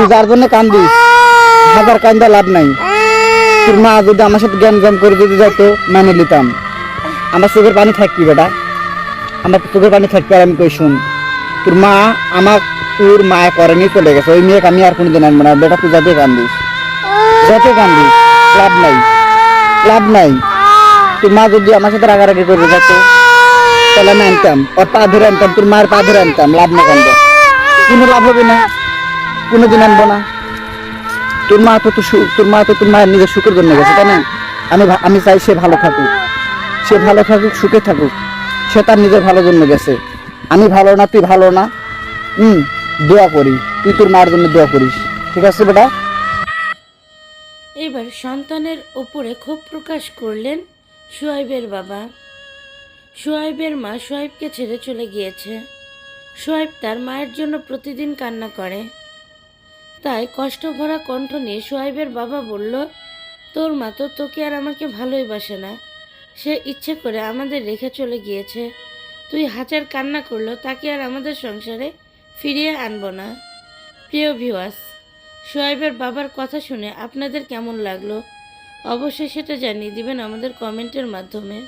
তুই যার জন্য কান্দিস, হাজার কান্দা লাভ নাই। তোর মা যদি আমার সাথে জ্ঞান জ্ঞান করে যদি যাইতো মেনে নিতাম। আমার চোখের পানি থাকবি বেটা। আমার চোখের পানি থাকবে আর আমি কই শুন। তোর মা আমার তোর মায়া করেনি, চলে গেছে। ওই মেয়েকে আমি আর কোনোদিন আনব না। বেটা, তুই যাতে কান্দিস যাতে কান্দিস, লাভ নাই। লাভ নাই। তোর মা যদি আমার সাথে রাগারাগি করে যেত তাহলে আমি আনতাম। ওর পা ধরে আনতাম, তোর মায়ের পা ধরে আনতাম। লাভ না কান্দ। কোনো লাভ হবে না। কোনোদিন আনব না। তোর মা তো তোর মা তো তোর মায়ের নিজের সুখের জন্য গেছে, তাই না? আমি আমি চাই সে ভালো থাকুক। সে ভালো থাকুক, সুখে থাকুক। সে তার নিজের ভালোর জন্য গেছে। আমি ভালো না, তুই ভালো না। হুম, দোয়া করি। তুই তোর মায়ের জন্য দোয়া করিস। ঠিক আছে বেটা? এবার সন্তানের ওপরে ক্ষোভ প্রকাশ করলেন সোয়াইবের বাবা। সোয়াইবের মা সোয়াইবকে ছেড়ে চলে গিয়েছে। সোয়াইব তার মায়ের জন্য প্রতিদিন কান্না করে। তাই কষ্ট ভরা কণ্ঠ নিয়ে সোয়াইবের বাবা বলল, তোর মা তো তোকে আর আমাকে ভালোই বাসে না। সে ইচ্ছে করে আমাদের রেখে চলে গিয়েছে। তুই হাজার কান্না করল তাকে আর আমাদের সংসারে ফিরিয়ে আনব না। প্রিয় ভিওয়াস সোয়াইবের বাবার কথা শুনে আপনাদের কেমন লাগল? অবশ্যই সেটা জানিয়ে দিবেন আমাদের কমেন্টের মাধ্যমে।